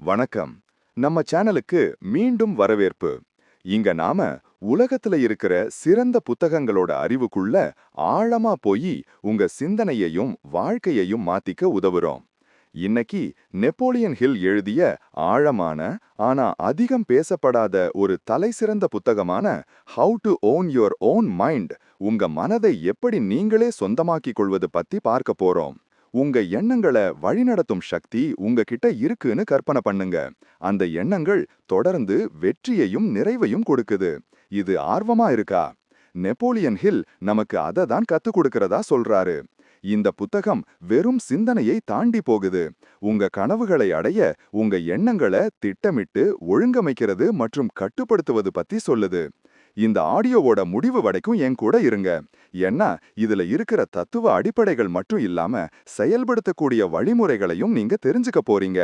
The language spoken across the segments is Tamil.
வணக்கம். நம்ம சேனலுக்கு மீண்டும் வரவேற்பு. இங்க நாம உலகத்துல இருக்கிற சிறந்த புத்தகங்களோட அறிவுக்குள்ள ஆழமா போய் உங்க சிந்தனையையும் வாழ்க்கையையும் மாத்திக்க உதவுறோம். இன்னைக்கு நெப்போலியன் ஹில் எழுதிய ஆழமான ஆனா அதிகம் பேசப்படாத ஒரு தலைசிறந்த புத்தகமான how to own your own mind உங்க மனதை எப்படி நீங்களே சொந்தமாக்கிக் கொள்வது பத்தி பார்க்க போறோம். உங்க எண்ணங்களை வழிநடத்தும் சக்தி உங்ககிட்ட இருக்குன்னு கற்பனை பண்ணுங்க. அந்த எண்ணங்கள் தொடர்ந்து வெற்றியையும் நிறைவையும் கொடுக்குது. இது ஆர்வமா இருக்கா? நெப்போலியன் ஹில் நமக்கு அதை தான் கத்துக் கொடுக்கறதா சொல்றாரு. இந்த புத்தகம் வெறும் சிந்தனையை தாண்டி போகுது. உங்க கனவுகளை அடைய உங்க எண்ணங்களை திட்டமிட்டு ஒழுங்கமைக்கிறது மற்றும் கட்டுப்படுத்துவது பத்தி சொல்லுது. இந்த ஆடியோவோட முடிவு வரைக்கும் என் கூட இருங்க. ஏன்னா இதுல இருக்கிற தத்துவ அடிப்படைகள் மட்டும் இல்லாம செயல்படுத்தக்கூடிய வழிமுறைகளையும் நீங்க தெரிஞ்சுக்க போறீங்க.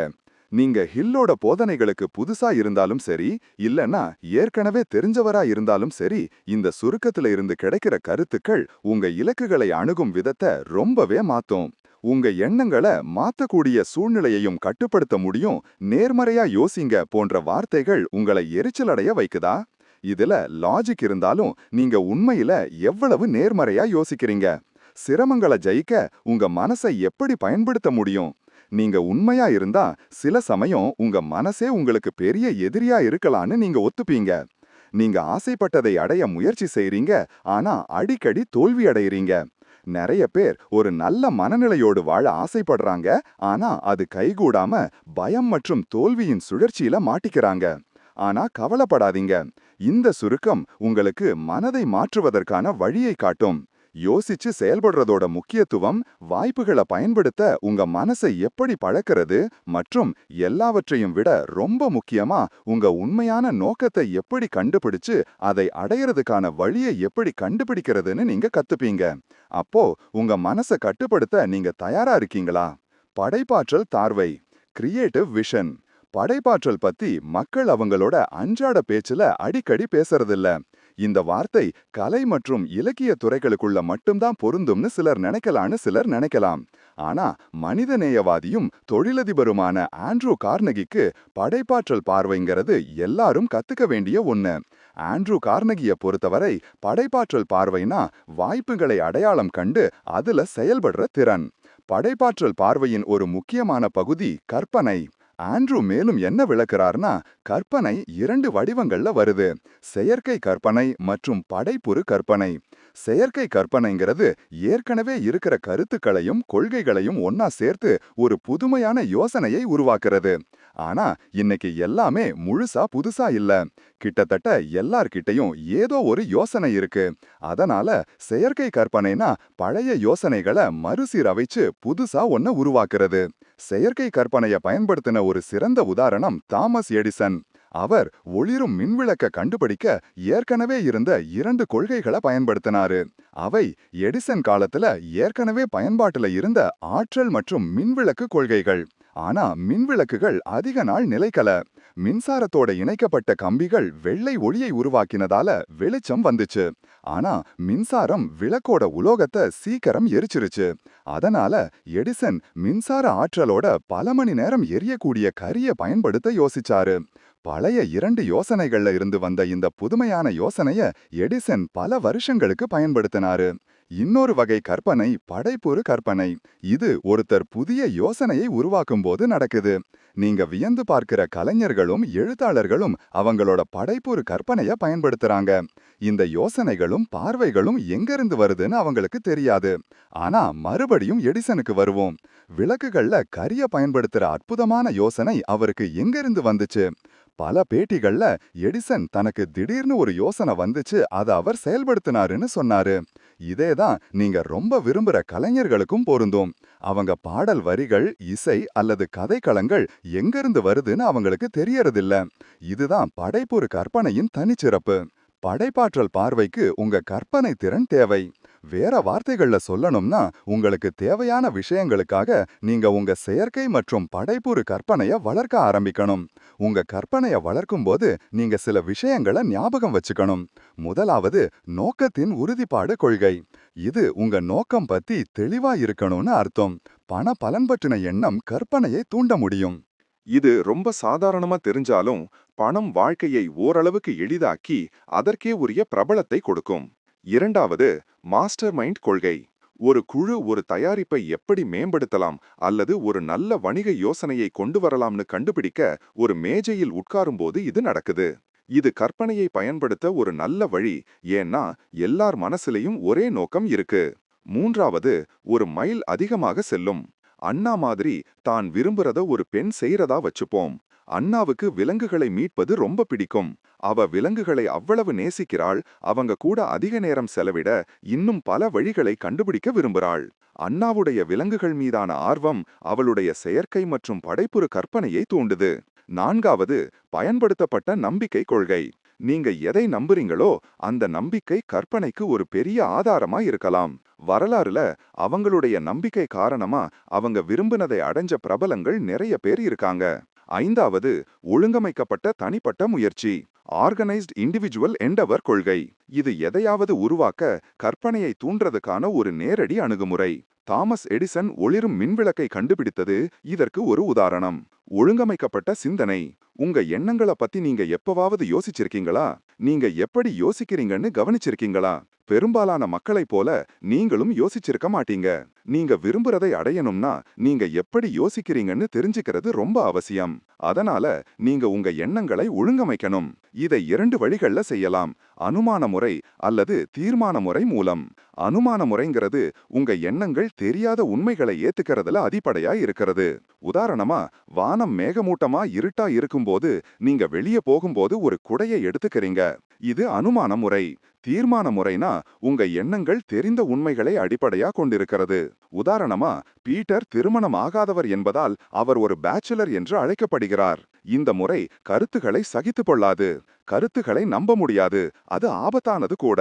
நீங்க ஹில்லோட போதனைகளுக்கு புதுசா இருந்தாலும் சரி இல்லனா ஏற்கனவே தெரிஞ்சவரா இருந்தாலும் சரி இந்த சுருக்கத்துல இருந்து கிடைக்கிற கருத்துக்கள் உங்க இலக்குகளை அணுகும் விதத்தை ரொம்பவே மாத்தும். உங்க எண்ணங்களை மாத்தக்கூடிய சூழ்நிலையையும் கட்டுப்படுத்த முடியும். நேர்மறையா யோசிங்க போன்ற வார்த்தைகள் உங்களை எரிச்சலடைய வைக்குதா? இதுல லாஜிக் இருந்தாலும் நீங்க உண்மையில எவ்வளவு நேர்மறையா யோசிக்கிறீங்க? சிரமங்களை ஜெயிக்க உங்க மனசை எப்படி பயன்படுத்த முடியும்? நீங்க உண்மையா இருந்தா சில சமயம் உங்க மனசே உங்களுக்கு பெரிய எதிரியா இருக்கலான்னு நீங்க ஒத்துப்பீங்க. நீங்க ஆசைப்பட்டதை அடைய முயற்சி செய்றீங்க ஆனா அடிக்கடி தோல்வி அடையறீங்க. நிறைய பேர் ஒரு நல்ல மனநிலையோடு வாழ ஆசைப்படுறாங்க ஆனா அது கைகூடாம பயம் மற்றும் தோல்வியின் சுழற்சியில மாட்டிக்கிறாங்க. ஆனா கவலைப்படாதீங்க. இந்த சுருக்கம் உங்களுக்கு மனதை மாற்றுவதற்கான வழியை காட்டும். யோசிச்சு செயல்படுறதோட முக்கியத்துவம் வாய்ப்புகளை பயன்படுத்த உங்க மனசை எப்படி பழக்கிறது மற்றும் எல்லாவற்றையும் விட ரொம்ப முக்கியமா உங்க உண்மையான நோக்கத்தை எப்படி கண்டுபிடிச்சு அதை அடையறதுக்கான வழியை எப்படி கண்டுபிடிக்கிறதுன்னு நீங்க கத்துப்பீங்க. அப்போ உங்க மனசை கட்டுப்படுத்த நீங்க தயாரா இருக்கீங்களா? படைப்பாற்றல் தார்வை. கிரியேட்டிவ் விஷன் படைப்பாற்றல் பத்தி மக்கள் அவங்களோட அன்றாட பேச்சுல அடிக்கடி பேசுறதில்ல. இந்த வார்த்தை கலை மற்றும் இலக்கிய துறைகளுக்குள்ள மட்டும்தான் பொருந்தும்னு சிலர் நினைக்கலான்னு சிலர் நினைக்கலாம். ஆனா மனிதநேயவாதியும் தொழிலதிபருமான ஆண்ட்ரூ கார்னகிக்கு படைப்பாற்றல் பார்வைங்கிறது எல்லாரும் கத்துக்க வேண்டிய ஒண்ணு. ஆண்ட்ரூ கார்னகிய பொறுத்தவரை படைப்பாற்றல் பார்வைனா வாய்ப்புகளை அடையாளம் கண்டு அதுல செயல்படுற திறன். படைப்பாற்றல் பார்வையின் ஒரு முக்கியமான பகுதி கற்பனை. ஆண்ட்ரூ மேலும் என்ன விளக்குறார்னா கற்பனை இரண்டு வடிவங்கள்ல வருது. செயற்கை கற்பனை மற்றும் படைப்புறு கற்பனை. செயற்கை கற்பனைங்கிறது ஏற்கனவே இருக்கிற கருத்துக்களையும் கொள்கைகளையும் ஒன்னா சேர்த்து ஒரு புதுமையான யோசனையை உருவாக்குறது. ஆனா இன்னைக்கு எல்லாமே முழுசா புதுசா இல்ல. கிட்டத்தட்ட எல்லார்கிட்டையும் ஏதோ ஒரு யோசனை இருக்கு. அதனால செயற்கை கற்பனைனா பழைய யோசனைகளை மறுசீரமைச்சு புதுசா ஒன்ன உருவாக்குறது. செயற்கை கற்பனைய பயன்படுத்தின ஒரு சிறந்த உதாரணம் தாமஸ் எடிசன். அவர் ஒளிரும் மின்விளக்க கண்டுபிடிக்க ஏற்கனவே இருந்த இரண்டு கொள்கைகளை பயன்படுத்தினாரு. அவை எடிசன் காலத்துல ஏற்கனவே பயன்பாட்டுல இருந்த ஆற்றல் மற்றும் மின்விளக்கு கொள்கைகள். ஆனா மின்விளக்குகள் அதிக நாள் நிலைக்கல. மின்சாரத்தோட இணைக்கப்பட்ட கம்பிகள் வெள்ளை ஒளியை உருவாக்கினதால வெளிச்சம் வந்துச்சு. ஆனா மின்சாரம் விளக்கோட உலோகத்தை சீக்கிரம் எரிச்சிருச்சு. அதனால எடிசன் மின்சார ஆற்றலோட பல மணி நேரம் எரியக்கூடிய கரிய பயன்படுத்த யோசிச்சாரு. பழைய இரண்டு யோசனைகள்ல இருந்து வந்த இந்த புதுமையான யோசனைய எடிசன் பல வருஷங்களுக்கு பயன்படுத்தினாரு. இன்னொரு வகை கற்பனை படைப்புறு கற்பனை. இது ஒருத்தர் புதிய யோசனையை உருவாக்கும் போது நடக்குது. நீங்க வியந்து பார்க்கிற கலைஞர்களும் எழுத்தாளர்களும் அவங்களோட படைப்புறு கற்பனைய பயன்படுத்துறாங்க. இந்த யோசனைகளும் பார்வைகளும் எங்கிருந்து வருதுன்னு அவங்களுக்கு தெரியாது. ஆனா மறுபடியும் எடிசனுக்கு வருவோம். விளக்குகள்ல கரிய பயன்படுத்துற அற்புதமான யோசனை அவருக்கு எங்கிருந்து வந்துச்சு? பல பேட்டிகள்ல எடிசன் தனக்கு திடீர்னு ஒரு யோசனை வந்துச்சு அதை அவர் செயல்படுத்தினாருன்னு சொன்னாரு. இதே தான் நீங்க ரொம்ப விரும்புற கலைஞர்களுக்கும் பொருந்தும். அவங்க பாடல் வரிகள் இசை அல்லது கதைக்களங்கள் எங்கிருந்து வருதுன்னு அவங்களுக்கு தெரியறதில்ல. இதுதான் படைப்பொரு கற்பனையின் தனிச்சிறப்பு. படைப்பாற்றல் பார்வைக்கு உங்க கற்பனை திறன் தேவை. வேற வார்த்தைகள்ல சொல்லணும்னா உங்களுக்கு தேவையான விஷயங்களுக்காக நீங்க உங்க செயற்கை மற்றும் படைப்புறு கற்பனைய வளர்க்க ஆரம்பிக்கணும். உங்க கற்பனைய வளர்க்கும் போது நீங்க சில விஷயங்களை ஞாபகம் வச்சுக்கணும். முதலாவது நோக்கத்தின் உறுதிப்பாடு கொள்கை. இது உங்க நோக்கம் பத்தி தெளிவா இருக்கணும்னு அர்த்தம். பண பலன் பற்றின எண்ணம் கற்பனையை தூண்ட முடியும். இது ரொம்ப சாதாரணமா தெரிஞ்சாலும் பணம் வாழ்க்கையை ஓரளவுக்கு எளிதாக்கி அதற்கே உரிய பிரபலத்தை கொடுக்கும். இரண்டாவது மாஸ்டர் மைண்ட் கொள்கை. ஒரு குழு ஒரு தயாரிப்பை எப்படி மேம்படுத்தலாம் அல்லது ஒரு நல்ல வணிக யோசனையை கொண்டு வரலாம்னு கண்டுபிடிக்க ஒரு மேஜையில் உட்காரும்போது இது நடக்குது. இது கற்பனையை பயன்படுத்த ஒரு நல்ல வழி. ஏன்னா எல்லார் மனசுலயும் ஒரே நோக்கம் இருக்கு. மூன்றாவது ஒரு மைல் அதிகமாக செல்லும். அண்ணா மாதிரி தான் விரும்புறத ஒரு பெண் செய்யறதா வச்சுப்போம். அண்ணாவுக்கு விலங்குகளை மீட்பது ரொம்ப பிடிக்கும். அவ விலங்குகளை அவ்வளவு நேசிக்கிறாள் அவங்க கூட அதிக நேரம் செலவிட இன்னும் பல வழிகளை கண்டுபிடிக்க விரும்புகிறாள் அண்ணாவுடைய விலங்குகள் மீதான ஆர்வம் அவளுடைய செயற்கை மற்றும் படைப்புறு கற்பனையை தூண்டுது. நான்காவது பயன்படுத்தப்பட்ட நம்பிக்கை கொள்கை. நீங்க எதை நம்புறீங்களோ அந்த நம்பிக்கை கற்பனைக்கு ஒரு பெரிய ஆதாரமா இருக்கலாம். வரலாறுல அவங்களுடைய நம்பிக்கை காரணமா அவங்க விரும்பினதை அடைஞ்ச பிரபலங்கள் நிறைய பேர் இருக்காங்க. ஐந்தாவது ஒழுங்கமைக்கப்பட்ட தனிப்பட்ட முயற்சி ஆர்கனைஸ்ட் இண்டிவிஜுவல் எண்டவர் கொள்கை. இது எதையாவது உருவாக்க கற்பனையை தூண்டுறதுக்கான ஒரு நேரடி அணுகுமுறை. தாமஸ் எடிசன் ஒளிரும் மின்விளக்கை கண்டுபிடித்தது இதற்கு ஒரு உதாரணம். ஒழுங்கமைக்கப்பட்ட சிந்தனை. உங்க எண்ணங்களை பத்தி நீங்க எப்பவாவது யோசிச்சிருக்கீங்களா? நீங்க எப்படி யோசிக்கிறீங்கன்னு கவனிச்சிருக்கீங்களா? பெரும்பாலான மக்களைப் போல நீங்களும் யோசிச்சிருக்க மாட்டீங்க. நீங்க விரும்புறதை அடையணும்னா நீங்க எப்படி யோசிக்கிறீங்கன்னு தெரிஞ்சுக்கிறது ரொம்ப அவசியம். அதனால நீங்க உங்க எண்ணங்களை ஒழுங்கமைக்கணும். இதை இரண்டு வழிகள்ல செய்யலாம். அனுமான முறை அல்லது தீர்மான முறை மூலம். அனுமான முறைங்கிறது உங்க எண்ணங்கள் தெரியாத உண்மைகளை ஏத்துக்கிறதுல அடிப்படையா இருக்கிறது. உதாரணமா வானம் மேகமூட்டமா இருட்டா இருக்கும்போது நீங்க வெளியே போகும்போது ஒரு குடையை எடுத்துக்கிறீங்க. இது அனுமான முறை தீர்மான முறைனா உங்க எண்ணங்கள் தெரிந்த உண்மைகளை அடிப்படையா கொண்டிருக்கிறது. உதாரணமா பீட்டர் திருமணம் ஆகாதவர் என்பதால் அவர் ஒரு பேச்சுலர் என்று அழைக்கப்படுகிறார். இந்த முறை கருத்துக்களை சகித்து கொள்ளாது. கருத்துக்களை நம்ப முடியாது. அது ஆபத்தானது கூட.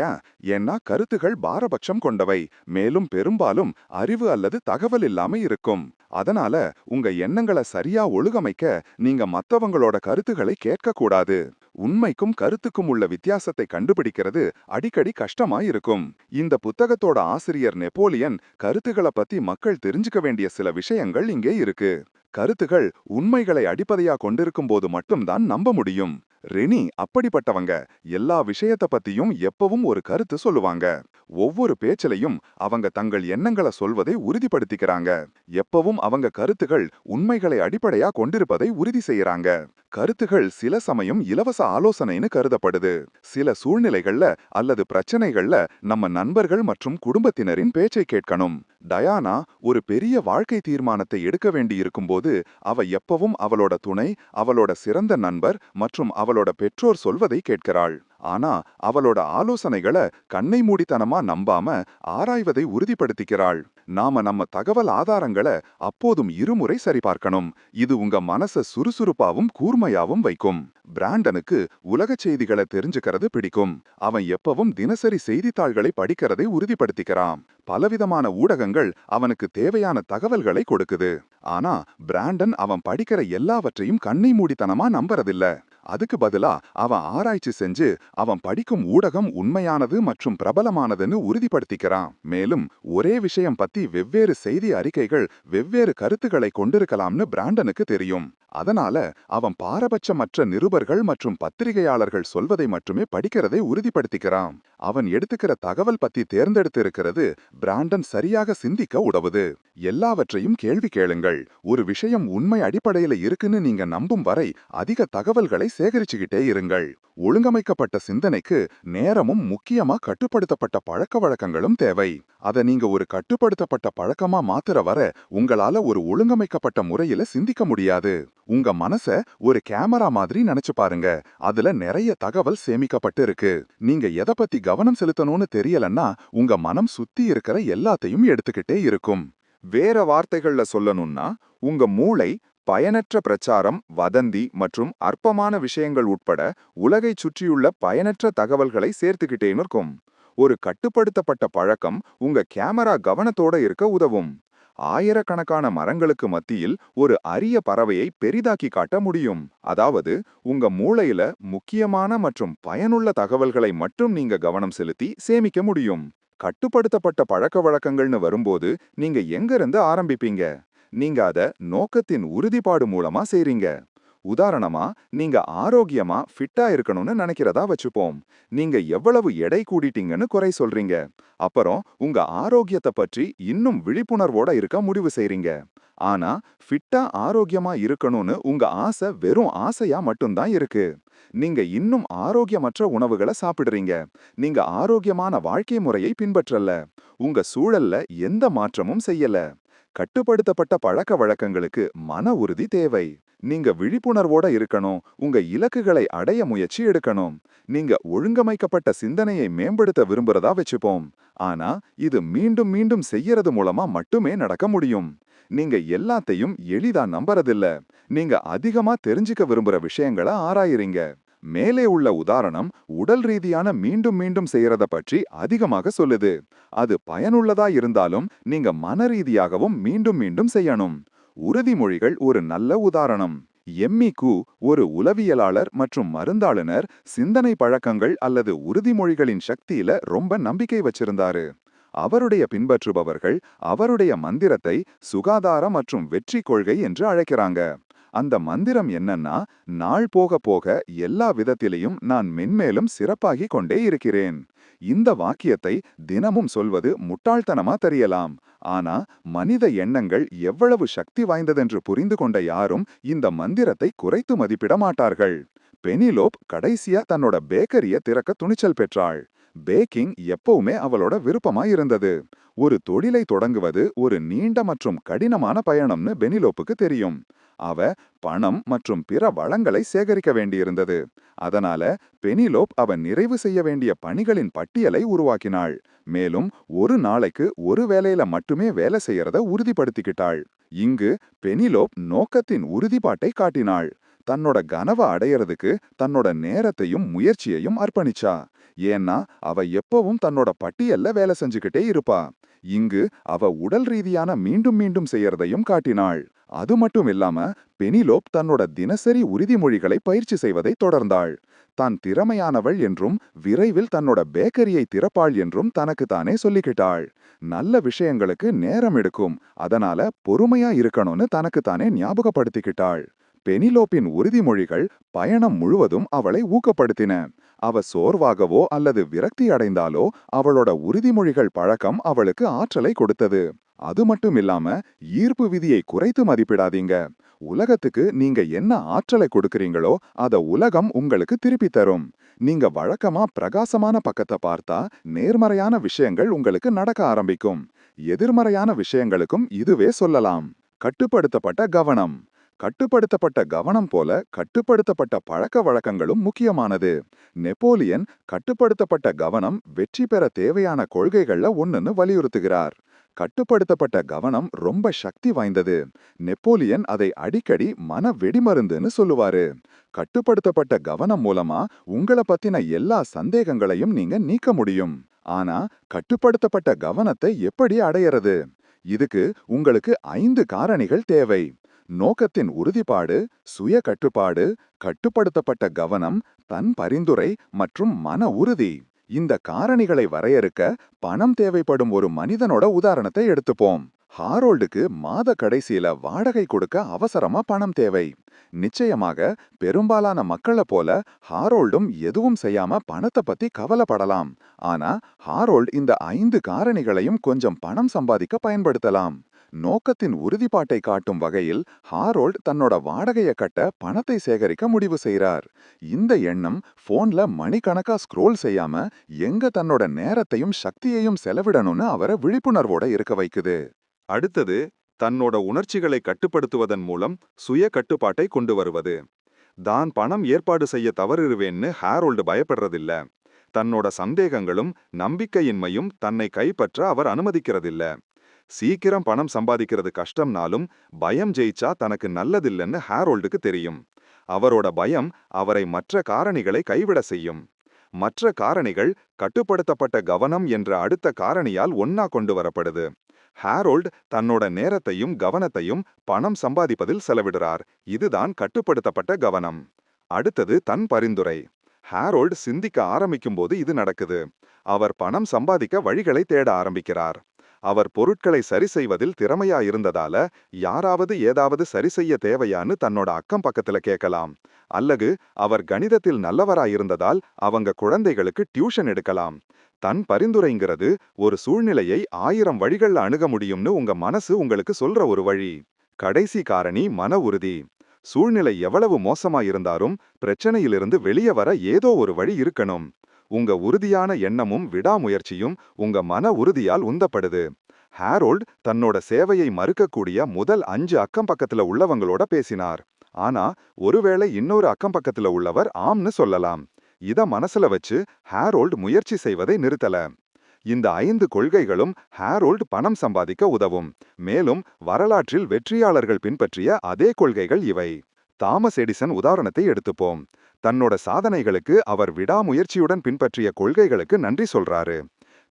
ஏன்? ஏன்னா கருத்துகள் பாரபட்சம் கொண்டவை. மேலும் பெரும்பாலும் அறிவு அல்லது தகவல் இல்லாம இருக்கும். அதனால உங்க எண்ணங்களை சரியா ஒழுங்கமைக்க நீங்க மத்தவங்களோட கருத்துக்களை கேட்கக்கூடாது. உண்மைக்கும் கருத்துக்கும் உள்ள வித்தியாசத்தை கண்டுபிடிக்கிறது அடிக்கடி கஷ்டமா இருக்கும் இந்த புத்தகத்தோட ஆசிரியர் நெப்போலியன் கருத்துக்களை பத்தி மக்கள் தெரிஞ்சுக்க வேண்டிய சில விஷயங்கள் இங்கே இருக்கு. கருத்துகள் உண்மைகளை அடிப்படையா கொண்டிருக்கும் போது மட்டும்தான் நம்ப முடியும். ரெனி அப்படிப்பட்டவங்க எல்லா விஷயத்த பத்தியும் எப்பவும் ஒரு கருத்து சொல்லுவாங்க. ஒவ்வொரு பேச்சிலையும் அவங்க தங்கள் எண்ணங்களை சொல்வதை உறுதிப்படுத்திக்கிறாங்க. எப்பவும் அவங்க கருத்துகள் உண்மைகளை அடிப்படையா கொண்டிருப்பதை உறுதி செய்யறாங்க. கருத்துகள் சில சமயம் இலவச ஆலோசனைன்னு கருதப்படுது. சில சூழ்நிலைகள்ல அல்லது பிரச்சனைகள்ல நம்ம நண்பர்கள் மற்றும் குடும்பத்தினரின் பேச்சை கேட்கணும். டயானா ஒரு பெரிய வாழ்க்கை தீர்மானத்தை எடுக்க வேண்டியிருக்கும்போது அவ எப்பவும் அவளோட துணை அவளோட சிறந்த நண்பர் மற்றும் அவளோட பெற்றோர் சொல்வதை கேட்கிறாள். ஆனா அவளோட ஆலோசனைகளை கண்ணை மூடித்தனமா நம்பாம ஆராய்வதை உறுதிப்படுத்திக்கிறாள். நாம நம்ம தகவல் ஆதாரங்களை அப்போதும் இருமுறை சரிபார்க்கணும். இது உங்க மனச சுறுசுறுப்பாவும் கூர்மையாவும் வைக்கும். பிராண்டனுக்கு உலக செய்திகளை தெரிஞ்சுக்கிறது பிடிக்கும். அவன் எப்பவும் தினசரி செய்தித்தாள்களை படிக்கிறதை உறுதிப்படுத்திக்கிறான். பலவிதமான ஊடகங்கள் அவனுக்கு தேவையான தகவல்களை கொடுக்குது. ஆனா பிராண்டன் அவன் படிக்கிற எல்லாவற்றையும் கண்ணை மூடித்தனமா நம்புறதில்ல. அதுக்கு பதிலா அவன் ஆராய்ச்சி செஞ்சு அவன் படிக்கும் ஊடகம் உண்மையானது மற்றும் பிரபலமானதுன்னு உறுதிப்படுத்திக்கிறான். மேலும் ஒரே விஷயம் பத்தி வெவ்வேறு செய்தி அறிக்கைகள் வெவ்வேறு கருத்துக்களை கொண்டிருக்கலாம்னு பிராண்டனுக்கு தெரியும். அதனால அவன் பாரபட்சமற்ற நிருபர்கள் மற்றும் பத்திரிகையாளர்கள் சொல்வதை மட்டுமே படிக்கிறதை உறுதிப்படுத்திக்கிறான். அவன் எடுத்துக்கிற தகவல் பத்தி தேர்ந்தெடுத்து இருக்கிறது பிராண்டன் சரியாக சிந்திக்க உதவுது. எல்லாவற்றையும் கேள்வி கேளுங்கள். ஒரு விஷயம் உண்மை அடிப்படையில இருக்குன்னு நீங்க நம்பும் வரை அதிக தகவல்களை சேகரிச்சுக்கிட்டே இருங்கள். ஒழுங்கமைக்கப்பட்ட சிந்தனைக்கு நேரமும் முக்கியமா கட்டுப்படுத்தப்பட்ட பழக்க வழக்கங்களும் தேவை. அதை நீங்க ஒரு கட்டுப்படுத்தப்பட்ட பழக்கமா மாத்துற வர உங்களால ஒரு ஒழுங்கமைக்கப்பட்ட முறையில சிந்திக்க முடியாது. உங்க மனச ஒரு கேமரா மாதிரி நினைச்சு பாருங்க. அதுல நிறைய தகவல் சேமிக்கப்பட்டு இருக்கு நீங்க எதை பத்தி கவனம் செலுத்தணும்னு தெரியலன்னா உங்க மனம் சுத்தி இருக்கிற எல்லாத்தையும் எடுத்துக்கிட்டே இருக்கும். வேற வார்த்தைகள்ல சொல்லணும்னா உங்க மூளை பயனற்ற பிரச்சாரம் வதந்தி மற்றும் அற்பமான விஷயங்கள் உட்பட உலகைச் சுற்றியுள்ள பயனற்ற தகவல்களை சேர்த்துக்கிட்டேன்னு இருக்கும் ஒரு கட்டுப்படுத்தப்பட்ட பழக்கம் உங்க கேமரா கவனத்தோட இருக்க உதவும். ஆயிரக்கணக்கான மரங்களுக்கு மத்தியில் ஒரு அரிய பறவையை பெரிதாக்கி காட்ட முடியும். அதாவது உங்க மூளையில முக்கியமான மற்றும் பயனுள்ள தகவல்களை மட்டும் நீங்க கவனம் செலுத்தி சேமிக்க முடியும். கட்டுப்படுத்தப்பட்ட பழக்க வழக்கங்கள்னு வரும்போது நீங்க எங்க இருந்து ஆரம்பிப்பீங்க? நீங்க அத நோக்கத்தின் உறுதிப்பாடு மூலமா செய்றீங்க. உதாரணமா நீங்க ஆரோக்கியமா ஃபிட்டா இருக்கணும்னு நினைக்கிறதா வச்சுப்போம். நீங்க எவ்வளவு எடை கூடிட்டீங்கன்னு குறை சொல்றீங்க. அப்புறம் உங்க ஆரோக்கியத்தை பற்றி இன்னும் விழிப்புணர்வோட இருக்க முடிவு செய்றீங்க. ஆனா ஃபிட்டா ஆரோக்கியமா இருக்கணும்னு உங்க ஆசை வெறும் ஆசையா மட்டும்தான் இருக்கு. நீங்க இன்னும் ஆரோக்கியமற்ற உணவுகளை சாப்பிடுறீங்க. நீங்க ஆரோக்கியமான வாழ்க்கை முறையை பின்பற்றல. உங்க சூழல்ல எந்த மாற்றமும் செய்யல. கட்டுப்படுத்தப்பட்ட பழக்க வழக்கங்களுக்கு மன உறுதி தேவை. நீங்க விழிப்புணர்வோட இருக்கணும். உங்க இலக்குகளை அடைய முயற்சி எடுக்கணும். நீங்க ஒழுங்கமைக்கப்பட்ட சிந்தனையை மேம்படுத்த விரும்புறதா வச்சுப்போம். ஆனா இது மீண்டும் மீண்டும் செய்யறது மூலமா மட்டுமே நடக்க முடியும். நீங்க எல்லாத்தையும் எளிதா நம்புறதில்ல. நீங்க அதிகமா தெரிஞ்சுக்க விரும்புற விஷயங்களை ஆராயிறீங்க. மேலே உள்ள உதாரணம் உடல் ரீதியான மீண்டும் மீண்டும் செய்யறத பற்றி அதிகமாக சொல்லுது. அது பயனுள்ளதா இருந்தாலும் நீங்க மன ரீதியாகவும் மீண்டும் மீண்டும் செய்யணும். உறுதிமொழிகள் ஒரு நல்ல உதாரணம். எம்மி கு ஒரு உளவியலாளர் மற்றும் மருந்தாளுநர் சிந்தனை பழக்கங்கள் அல்லது உறுதிமொழிகளின் சக்தியில ரொம்ப நம்பிக்கை வச்சிருந்தாரு. அவருடைய பின்பற்றுபவர்கள் அவருடைய மந்திரத்தை சுகாதார மற்றும் வெற்றி கொள்கை என்று அழைக்கிறாங்க. அந்த மந்திரம் என்னன்னா நாள் போக போக எல்லா விதத்திலையும் நான் மென்மேலும் சிறப்பாகிக் கொண்டே இருக்கிறேன். இந்த வாக்கியத்தை தினமும் சொல்வது முட்டாள்தனமா தெரியலாம். ஆனா மனித எண்ணங்கள் எவ்வளவு சக்தி வாய்ந்ததென்று புரிந்து கொண்ட யாரும் இந்த மந்திரத்தை குறைத்து மதிப்பிட மாட்டார்கள். பெனிலோப் கடைசியா தன்னோட பேக்கரிய திறக்க துணிச்சல் பெற்றாள். பேக்கிங் எப்பவுமே அவளோட விருப்பமா இருந்தது. ஒரு தொழிலை தொடங்குவது ஒரு நீண்ட மற்றும் கடினமான பயணம்னு பெனிலோப்புக்கு தெரியும். அவ பணம் மற்றும் பிற வளங்களை சேகரிக்க வேண்டியிருந்தது. அதனால பெனிலோப் அவன் நிறைவு செய்ய வேண்டிய பணிகளின் பட்டியலை உருவாக்கினாள். மேலும் ஒரு நாளைக்கு ஒரு வேலையில மட்டுமே வேலை செய்யறத உறுதிப்படுத்திக்கிட்டாள். இங்கு பெனிலோப் நோக்கத்தின் உறுதிப்பாட்டை காட்டினாள். தன்னோட கனவை அடையறதுக்கு தன்னோட நேரத்தையும் முயற்சியையும் அர்ப்பணிச்சா. ஏன்னா அவ எப்பவும் தன்னோட பட்டியல்ல வேலை செஞ்சுக்கிட்டே இருப்பா. இங்கு அவ உடல் ரீதியான மீண்டும் மீண்டும் செய்யறதையும் காட்டினாள். அது மட்டும் இல்லாம பெனிலோப் தன்னோட தினசரி உறுதிமொழிகளை பயிற்சி செய்வதை தொடர்ந்தாள். தான் திறமையானவள் என்றும் விரைவில் தன்னோட பேக்கரியை திறப்பாள் என்றும் தனக்கு தானே சொல்லிக்கிட்டாள். நல்ல விஷயங்களுக்கு நேரம் எடுக்கும். அதனால பொறுமையா இருக்கணும்னு தனக்கு தானே ஞாபகப்படுத்திக்கிட்டாள். பெனிலோப்பின் உறுதிமொழிகள் பயணம் முழுவதும் அவளை ஊக்கப்படுத்தின. அவ சோர்வாகவோ அல்லது விரக்தி அடைந்தாலோ அவளோட உறுதிமொழிகள் பழக்கம் அவளுக்கு ஆற்றலை கொடுத்தது. அது மட்டும் இல்லாம ஈர்ப்பு விதியை குறைத்து மதிப்பிடாதீங்க. உலகத்துக்கு நீங்க என்ன ஆற்றலை கொடுக்கறீங்களோ அத உலகம் உங்களுக்கு திருப்பி தரும். நீங்க வழக்கமா பிரகாசமான பக்கத்தை பார்த்தா நேர்மறையான விஷயங்கள் உங்களுக்கு நடக்க ஆரம்பிக்கும். எதிர்மறையான விஷயங்களுக்கும் இதுவே சொல்லலாம். கட்டுப்படுத்தப்பட்ட கவனம். கட்டுப்படுத்தப்பட்ட கவனம் போல கட்டுப்படுத்தப்பட்ட பழக்க வழக்கங்களும் முக்கியமானது. நெப்போலியன் கட்டுப்படுத்தப்பட்ட கவனம் வெற்றி பெற தேவையான கொள்கைகள்ல ஒன்னு வலியுறுத்துகிறார். கட்டுப்படுத்தப்பட்ட கவனம் ரொம்ப சக்தி வாய்ந்தது. நெப்போலியன் அதை அடிக்கடி மன வெடிமருந்துன்னு சொல்லுவாரு. கட்டுப்படுத்தப்பட்ட கவனம் மூலமா உங்கள பத்தின எல்லா சந்தேகங்களையும் நீங்க நீக்க முடியும். ஆனா கட்டுப்படுத்தப்பட்ட கவனத்தை எப்படி அடையறது? இதுக்கு உங்களுக்கு ஐந்து காரணிகள் தேவை. நோக்கத்தின் உறுதிப்பாடு சுய கட்டுப்பாடு கட்டுப்படுத்தப்பட்ட கவனம் தன் பரிந்துரை மற்றும் மன உறுதி. இந்த காரணிகளை வரையறுக்க பணம் தேவைப்படும் ஒரு மனிதனோட உதாரணத்தை எடுத்துப்போம். ஹாரோல்டுக்கு மாத கடைசியில வாடகை கொடுக்க அவசரமா பணம் தேவை. நிச்சயமாக பெரும்பாலான மக்களை போல ஹாரோல்டும் எதுவும் செய்யாம பணத்தை பத்தி கவலைப்படலாம். ஆனா ஹாரோல்ட் இந்த ஐந்து காரணிகளையும் கொஞ்சம் பணம் சம்பாதிக்க பயன்படுத்தலாம். நோக்கத்தின் உறுதிப்பாட்டை காட்டும் வகையில் ஹாரோல்ட் தன்னோட வாடகையை கட்ட பணத்தை சேகரிக்க முடிவு செய்கிறார் இந்த எண்ணம் போன்ல மணிக்கணக்கா ஸ்க்ரோல் செய்யாம எங்க தன்னோட நேரத்தையும் சக்தியையும் செலவிடணும்னு அவரை விழிப்புணர்வோட இருக்க வைக்குது. அடுத்தது தன்னோட உணர்ச்சிகளை கட்டுப்படுத்துவதன் மூலம் சுய கட்டுப்பாட்டை கொண்டு வருவது. தான் பணம் ஏற்பாடு செய்ய தவறிருவேன்னு ஹாரோல்டு பயப்படுறதில்ல. தன்னோட சந்தேகங்களும் நம்பிக்கையின்மையும் தன்னை கைப்பற்ற அவர் அனுமதிக்கிறதில்ல. சீக்கிரம் பணம் சம்பாதிக்கிறது கஷ்டம்னாலும் பயம் ஜெயிச்சா தனக்கு நல்லதில்லைன்னு ஹாரோல்டுக்கு தெரியும். அவரோட பயம் அவரை மற்ற காரணிகளை கைவிட செய்யும். மற்ற காரணிகள் கட்டுப்படுத்தப்பட்ட கவனம் என்ற அடுத்த காரணியால் ஒன்னா கொண்டு வரப்படுது. ஹாரோல்ட் தன்னோட நேரத்தையும் கவனத்தையும் பணம் சம்பாதிப்பதில் செலவிடுறார். இதுதான் கட்டுப்படுத்தப்பட்ட கவனம். அடுத்தது தன் பரிந்துரை. ஹாரோல்ட் சிந்திக்க ஆரம்பிக்கும்போது இது நடக்குது. அவர் பணம் சம்பாதிக்க வழிகளை தேட ஆரம்பிக்கிறார். அவர் பொருட்களை சரி செய்வதில் திறமையா இருந்ததால யாராவது ஏதாவது சரி செய்ய தேவையான்னு தன்னோட அக்கம் பக்கத்துல கேட்கலாம். அல்லது அவர் கணிதத்தில் நல்லவரா இருந்ததால் அவங்க குழந்தைகளுக்கு டியூஷன் எடுக்கலாம். தன் பரிந்துரைங்கிறது ஒரு சூழ்நிலையை ஆயிரம் வழிகள்ல அணுக முடியும்னு உங்க மனசு உங்களுக்கு சொல்ற ஒரு வழி. கடைசி காரணி மன உறுதி. சூழ்நிலை எவ்வளவு மோசமா இருந்தாலும் பிரச்சனையிலிருந்து வெளியே வர ஏதோ ஒரு வழி இருக்கணும். உங்க உறுதியான எண்ணமும் விடாமுயற்சியும் உங்க மன உறுதியால் உந்தப்படுது. ஹாரோல்ட் தன்னோட சேவையை மறுக்கக்கூடிய முதல் அஞ்சு அக்கம் பக்கத்துல உள்ளவங்களோட பேசினார். ஆனா ஒருவேளை இன்னொரு அக்கம் பக்கத்துல உள்ளவர் ஆம்னு சொல்லலாம். இத மனசுல வச்சு ஹாரோல்ட் முயற்சி செய்வதை நிறுத்தல. இந்த ஐந்து கொள்கைகளும் ஹாரோல்ட் பணம் சம்பாதிக்க உதவும். மேலும் வரலாற்றில் வெற்றியாளர்கள் பின்பற்றிய அதே கொள்கைகள் இவை. தாமஸ் எடிசன் உதாரணத்தை எடுத்துப்போம். தன்னோட சாதனைகளுக்கு அவர் விடாமுயற்சியுடன் பின்பற்றிய கொள்கைகளுக்கு நன்றி சொல்றாரு.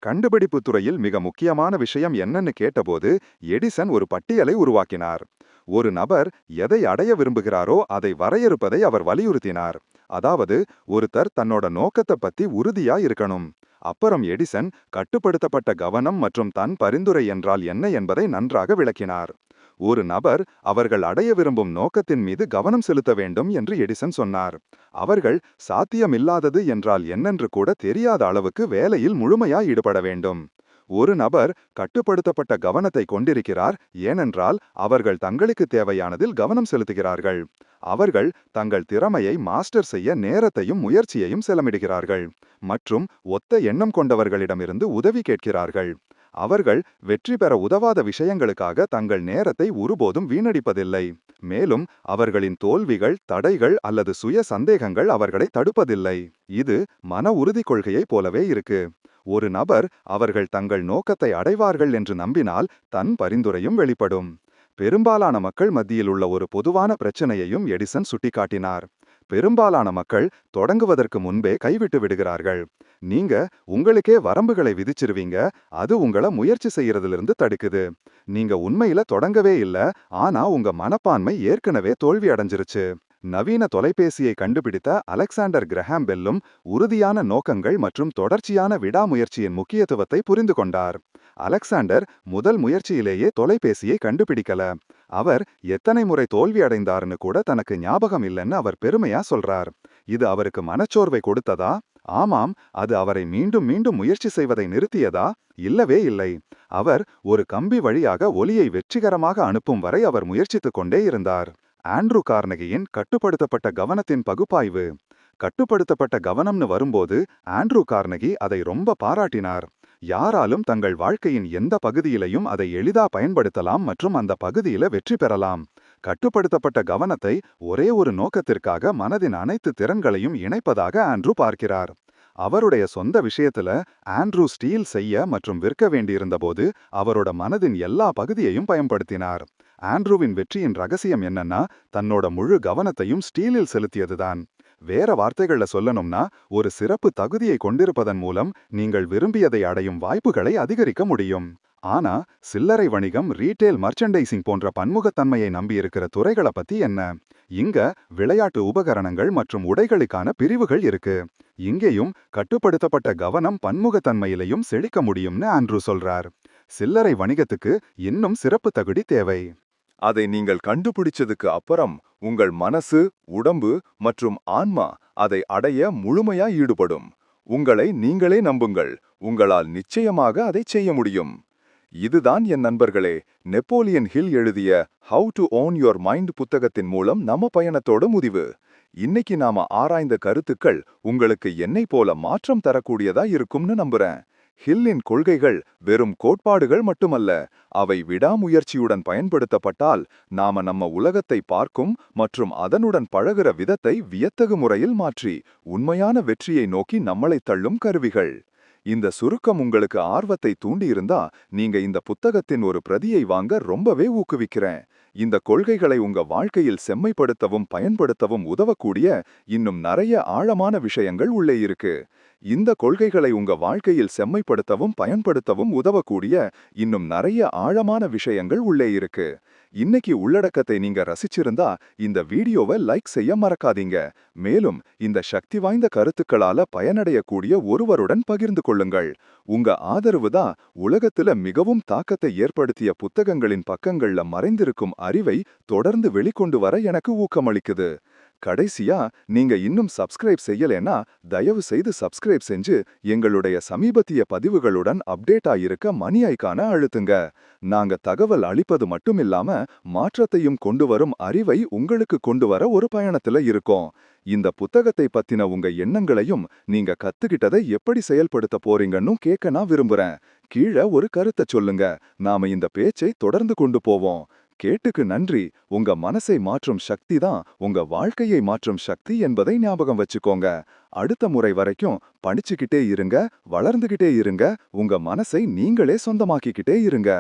கண்டுபிடிப்பு துறையில் மிக முக்கியமான விஷயம் என்னன்னு கேட்டபோது எடிசன் ஒரு பட்டியலை உருவாக்கினார். ஒரு நபர் எதை அடைய விரும்புகிறாரோ அதை வரையறுப்பதை அவர் வலியுறுத்தினார். அதாவது ஒருத்தர் தன்னோட நோக்கத்தை பத்தி உறுதியா இருக்கணும். அப்புறம் எடிசன் கட்டுப்படுத்தப்பட்ட கவனம் மற்றும் தன் பரிந்துரை என்றால் என்ன? என்பதை நன்றாக விளக்கினார். ஒரு நபர் அவர்கள் அடைய விரும்பும் நோக்கத்தின் மீது கவனம் செலுத்த வேண்டும் என்று எடிசன் சொன்னார். அவர்கள் சாத்தியமில்லாதது என்றால் என்னென்று கூட தெரியாத அளவுக்கு வேலையில் முழுமையாய் ஈடுபட வேண்டும். ஒரு நபர் கட்டுப்படுத்தப்பட்ட கவனத்தை கொண்டிருக்கிறார் ஏனென்றால் அவர்கள் தங்களுக்கு தேவையானதில் கவனம் செலுத்துகிறார்கள். அவர்கள் தங்கள் திறமையை மாஸ்டர் செய்ய நேரத்தையும் முயற்சியையும் செலமிடுகிறார்கள். மற்றும் ஒத்த எண்ணம் கொண்டவர்களிடமிருந்து உதவி கேட்கிறார்கள். அவர்கள் வெற்றி பெற உதவாத விஷயங்களுக்காக தங்கள் நேரத்தை ஒருபோதும் வீணடிப்பதில்லை. மேலும் அவர்களின் தோல்விகள் தடைகள் அல்லது சுய சந்தேகங்கள் அவர்களை தடுப்பதில்லை. இது மன உறுதி கொள்கையைப் போலவே இருக்கு. ஒரு நபர் அவர்கள் தங்கள் நோக்கத்தை அடைவார்கள் என்று நம்பினால் தன் பரிந்துரையும் வெளிப்படும். பெரும்பாலான மக்கள் மத்தியில் உள்ள ஒரு பொதுவான பிரச்சனையையும் எடிசன் சுட்டிக்காட்டினார். பெரும்பாலான மக்கள் தொடங்குவதற்கு முன்பே கைவிட்டு விடுகிறார்கள். நீங்க உங்களுக்கே வரம்புகளை விதிச்சிருவீங்க. அது உங்கள முயற்சி செய்யறதிலிருந்து தடுக்குது. நீங்க உண்மையில தொடங்கவே இல்ல. ஆனா உங்க மனப்பான்மை ஏற்கனவே தோல்வி அடைஞ்சிருச்சு. நவீன தொலைபேசியை கண்டுபிடித்த அலெக்சாண்டர் கிரஹாம் பெல்லும் உறுதியான நோக்கங்கள் மற்றும் தொடர்ச்சியான விடாமுயற்சியின் முக்கியத்துவத்தை புரிந்து கொண்டார். அலெக்சாண்டர் முதல் முயற்சியிலேயே தொலைபேசியை கண்டுபிடிக்கல. அவர் எத்தனை முறை தோல்வி அடைந்தார்னு கூட தனக்கு ஞாபகம் இல்லைன்னு அவர் பெருமையா சொல்றார். இது அவருக்கு மனச்சோர்வை கொடுத்ததா? ஆமாம் அது அவரை மீண்டும் மீண்டும் முயற்சி செய்வதை நிறுத்தியதா? இல்லவே இல்லை. அவர் ஒரு கம்பி வழியாக ஒலியை வெற்றிகரமாக அனுப்பும் வரை அவர் முயற்சித்துக் கொண்டே இருந்தார். ஆண்ட்ரூ கார்னகியின் கட்டுப்படுத்தப்பட்ட கவனத்தின் பகுப்பாய்வு. கட்டுப்படுத்தப்பட்ட கவனம்னு வரும்போது ஆண்ட்ரூ கார்னகி அதை ரொம்ப பாராட்டினார். யாராலும் தங்கள் வாழ்க்கையின் எந்த பகுதியிலையும் அதை எளிதா பயன்படுத்தலாம் மற்றும் அந்த பகுதியில வெற்றி பெறலாம். கட்டுப்படுத்தப்பட்ட கவனத்தை ஒரே ஒரு நோக்கத்திற்காக மனதின் அனைத்து திறன்களையும் இணைப்பதாக ஆண்ட்ரூ பார்க்கிறார். அவருடைய சொந்த விஷயத்துல ஆண்ட்ரூ ஸ்டீல் செய்ய மற்றும் விற்க வேண்டியிருந்தபோது அவரோட மனதின் எல்லா பகுதியையும் பயன்படுத்தினார். ஆண்ட்ரூவின் வெற்றியின் ரகசியம் என்னன்னா தன்னோட முழு கவனத்தையும் ஸ்டீலில் செலுத்தியதுதான். வேற வார்த்தைகள்ல சொல்லணும்னா ஒரு சிறப்பு தகுதியை கொண்டிருப்பதன் மூலம் நீங்கள் விரும்பியதை அடையும் வாய்ப்புகளை அதிகரிக்க முடியும். ஆனா சில்லறை வணிகம் ரீட்டெயில் மர்ச்சண்டைசிங் போன்ற பன்முகத்தன்மையை நம்பியிருக்கிற துறைகளை பத்தி என்ன? இங்க விளையாட்டு உபகரணங்கள் மற்றும் உடைகளுக்கான பிரிவுகள் இருக்கு. இங்கேயும் கட்டுப்படுத்தப்பட்ட கவனம் பன்முகத்தன்மையிலையும் செழிக்க முடியும்னு ஆண்ட்ரூ சொல்றார். சில்லறை வணிகத்துக்கு இன்னும் சிறப்பு தகுதி தேவை. அதை நீங்கள் கண்டுபிடிச்சதுக்கு அப்புறம் உங்கள் மனசு உடம்பு மற்றும் ஆன்மா அதை அடைய முழுமையா ஈடுபடும். உங்களை நீங்களே நம்புங்கள். உங்களால் நிச்சயமாக அதை செய்ய முடியும். இதுதான் என் நண்பர்களே நெப்போலியன் ஹில் எழுதிய how to own your mind புத்தகத்தின் மூலம் நம்ம பயணத்தோட முடிவு. இன்னைக்கு நாம ஆராய்ந்த கருத்துக்கள் உங்களுக்கு என்னை போல மாற்றம் தரக்கூடியதா இருக்கும்னு நம்புறேன். ஹில்லின் கொள்கைகள் வெறும் கோட்பாடுகள் மட்டுமல்ல அவை விடாமுயற்சியுடன் பயன்படுத்தப்பட்டால் நாம நம்ம உலகத்தை பார்க்கும் மற்றும் அதனுடன் பழகுற விதத்தை வியத்தகு முறையில் மாற்றி உண்மையான வெற்றியை நோக்கி நம்மளை தள்ளும் கருவிகள். இந்த சுருக்கம் உங்களுக்கு ஆர்வத்தை தூண்டியிருந்தா நீங்க இந்த புத்தகத்தின் ஒரு பிரதியை வாங்க ரொம்பவே ஊக்குவிக்கிறேன். இந்த கொள்கைகளை உங்க வாழ்க்கையில் செம்மைப்படுத்தவும் பயன்படுத்தவும் உதவக்கூடிய இன்னும் நிறைய ஆழமான விஷயங்கள் உள்ளே இருக்கு. இந்த கொள்கைகளை உங்க வாழ்க்கையில் செம்மைப்படுத்தவும் பயன்படுத்தவும் உதவக்கூடிய இன்னும் நிறைய ஆழமான விஷயங்கள் உள்ளே இருக்கு. இன்னைக்கு உள்ளடக்கத்தை நீங்க ரசிச்சிருந்தா இந்த வீடியோவை லைக் செய்ய மறக்காதீங்க. மேலும் இந்த சக்தி வாய்ந்த கருத்துக்களால பயனடையக்கூடிய ஒருவருடன் பகிர்ந்து கொள்ளுங்கள். உங்க ஆதரவு தான் உலகத்துல மிகவும் தாக்கத்தை ஏற்படுத்திய புத்தகங்களின் பக்கங்கள்ல மறைந்திருக்கும் அறிவை தொடர்ந்து வெளிக்கொண்டு வர எனக்கு ஊக்கமளிக்குது. கடைசியா நீங்க இன்னும் சப்ஸ்கிரைப் செய்யலைன்னா தயவு செய்து சப்ஸ்கிரைப் செஞ்சு எங்களுடைய சமீபத்திய பதிவுகளுடன் அப்டேட் ஆயிருக்க மணி ஐக்கான அழுத்துங்க. நாங்க தகவல் அளிப்பது மட்டும் இல்லாம மாற்றத்தையும் கொண்டு வரும் அறிவை உங்களுக்கு கொண்டு வர ஒரு பயணத்துல இருக்கோம். இந்த புத்தகத்தை பத்தின உங்க எண்ணங்களையும் நீங்க கத்துக்கிட்டதை எப்படி செயல்படுத்த போறீங்கன்னு கேட்க நான் விரும்புறேன். கீழே ஒரு கருத்தை சொல்லுங்க. நாம இந்த பேச்சை தொடர்ந்து கொண்டு போவோம். கேட்டுக்கு நன்றி. உங்க மனசை மாற்றும் சக்தி தான் உங்க வாழ்க்கையை மாற்றும் சக்தி என்பதை ஞாபகம் வச்சுக்கோங்க. அடுத்த முறை வரைக்கும் படிச்சுக்கிட்டே இருங்க வளர்ந்துகிட்டே இருங்க உங்க மனசை நீங்களே சொந்தமாக்கிக்கிட்டே இருங்க.